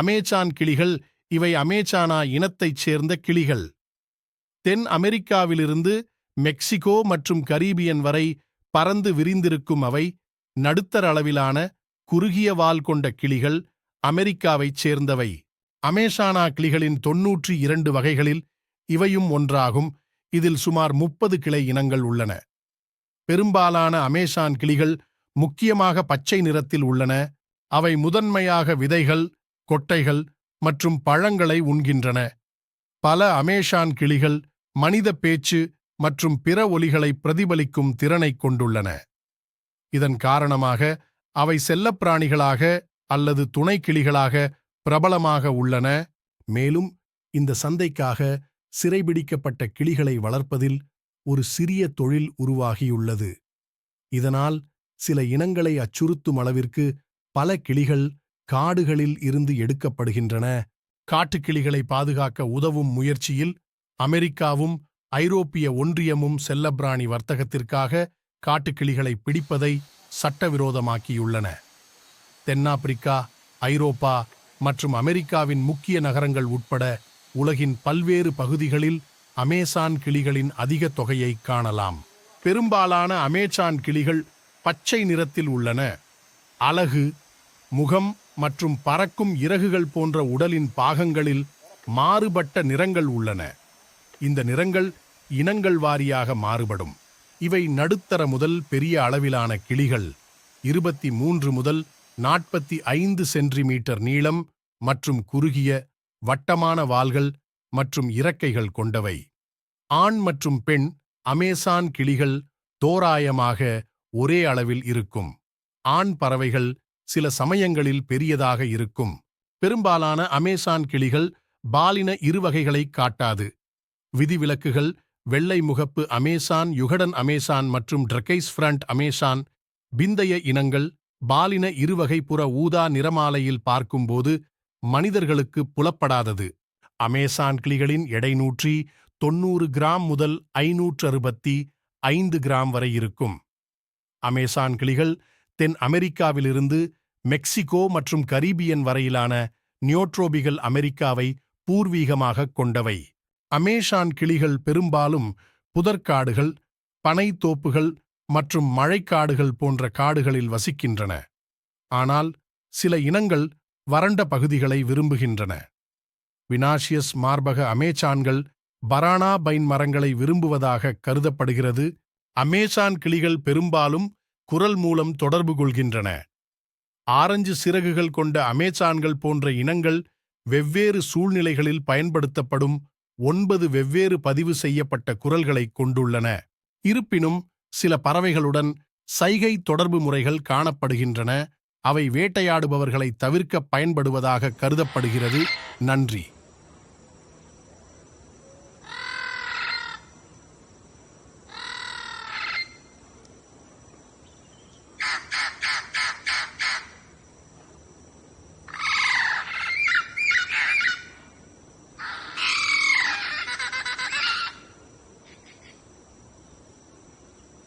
Amazon கிளிகள் இவை அமேசானா இனத்தைச் சேர்ந்த கிளிகள். தென் அமெரிக்காவிலிருந்து மெக்சிகோ மற்றும் கரீபியன் வரை பறந்து விரிந்திருக்கும் அவை நடுத்தர அளவிலான குறுகிய வால் கொண்ட கிளிகள் அமெரிக்காவைச் சேர்ந்தவை. அமேசானா கிளிகளின் தொன்னூற்றி இரண்டு வகைகளில் இவையும் ஒன்றாகும். இதில் சுமார் முப்பது கிளை இனங்கள் உள்ளன. பெரும்பாலான அமேசான் கிளிகள் முக்கியமாக பச்சை நிறத்தில் உள்ளன. அவை முதன்மையாக விதைகள் கொட்டைகள் மற்றும் பழங்களை உண்கின்றன. பல அமேசான் கிளிகள் மனித பேச்சு மற்றும் பிற ஒலிகளை பிரதிபலிக்கும் திறனைக் கொண்டுள்ளன. இதன் காரணமாக அவை செல்லப்பிராணிகளாக அல்லது துணைக்கிளிகளாக பிரபலமாக உள்ளன. மேலும் இந்த சந்தைக்காக சிறைபிடிக்கப்பட்ட கிளிகளை வளர்ப்பதில் ஒரு சிறிய தொழில் உருவாகியுள்ளது. இதனால் சில இனங்களை அச்சுறுத்தும் அளவிற்கு பல கிளிகள் காடுகளில் இருந்து எடுக்கப்படுகின்றன. காட்டுக்கிளிகளை பாதுகாக்க உதவும் முயற்சியில் அமெரிக்காவும் ஐரோப்பிய ஒன்றியமும் செல்லப்பிராணி வர்த்தகத்திற்காக காட்டுக்கிளிகளை பிடிப்பதை சட்டவிரோதமாக்கியுள்ளன. தென்னாப்பிரிக்கா ஐரோப்பா மற்றும் அமெரிக்காவின் முக்கிய நகரங்கள் உட்பட உலகின் பல்வேறு பகுதிகளில் அமேசான் கிளிகளின் அதிக தொகையை காணலாம். பெரும்பாலான அமேசான் கிளிகள் பச்சை நிறத்தில் உள்ளன. அலகு முகம் மற்றும் பறக்கும் இறகுகள் போன்ற உடலின் பாகங்களில் மாறுபட்ட நிறங்கள் உள்ளன. இந்த நிறங்கள் இனங்கள் வாரியாக மாறுபடும். இவை நடுத்தர முதல் பெரிய அளவிலான கிளிகள். இருபத்தி மூன்று முதல் நாற்பத்தி ஐந்து சென்டிமீட்டர் நீளம் மற்றும் குறுகிய வட்டமான வால்கள் மற்றும் இறக்கைகள் கொண்டவை. ஆண் மற்றும் பெண் அமேசான் கிளிகள் தோராயமாக ஒரே அளவில் இருக்கும். ஆண் பறவைகள் சில சமயங்களில் பெரியதாக இருக்கும். பெரும்பாலான அமேசான் கிளிகள் பாலின இருவகைகளை காட்டாது. விதிவிலக்குகள் வெள்ளை முகப்பு அமேசான் யுகடன் அமேசான் மற்றும் ட்ரக்கைஸ் ஃப்ரண்ட் அமேசான் பிந்தைய இனங்கள் பாலின இருவகை புற ஊதா நிறமாலையில் பார்க்கும்போது மனிதர்களுக்கு புலப்படாதது. அமேசான் கிளிகளின் எடை நூற்றி தொன்னூறு கிராம் முதல் ஐநூற்று அறுபத்தி ஐந்து கிராம் வரை இருக்கும். அமேசான் கிளிகள் தென் அமெரிக்காவிலிருந்து மெக்சிகோ மற்றும் கரீபியன் வரையிலான நியோட்ரோபிகள் அமெரிக்காவை பூர்வீகமாகக் கொண்டவை. அமேசான் கிளிகள் பெரும்பாலும் புதர்க்காடுகள் பனைத்தோப்புகள் மற்றும் மழைக்காடுகள் போன்ற காடுகளில் வசிக்கின்றன. ஆனால் சில இனங்கள் வறண்ட பகுதிகளை விரும்புகின்றன. வினாஷியஸ் மார்பக அமேசான்கள் பரானா பைன் மரங்களை விரும்புவதாக கருதப்படுகிறது. அமேசான் கிளிகள் பெரும்பாலும் குரல் மூலம் தொடர்பு கொள்கின்றன. ஆரஞ்சு சிறகுகள் கொண்ட அமேசான்கள் போன்ற இனங்கள் வெவ்வேறு சூழ்நிலைகளில் பயன்படுத்தப்படும் ஒன்பது வெவ்வேறு பதிவு செய்யப்பட்ட குரல்களைக் கொண்டுள்ளன. இருப்பினும் சில பறவைகளுடன் சைகை தொடர்பு முறைகள் காணப்படுகின்றன. அவை வேட்டையாடுபவர்களை தவிர்க்க பயன்படுவதாக கருதப்படுகிறது. நன்றி.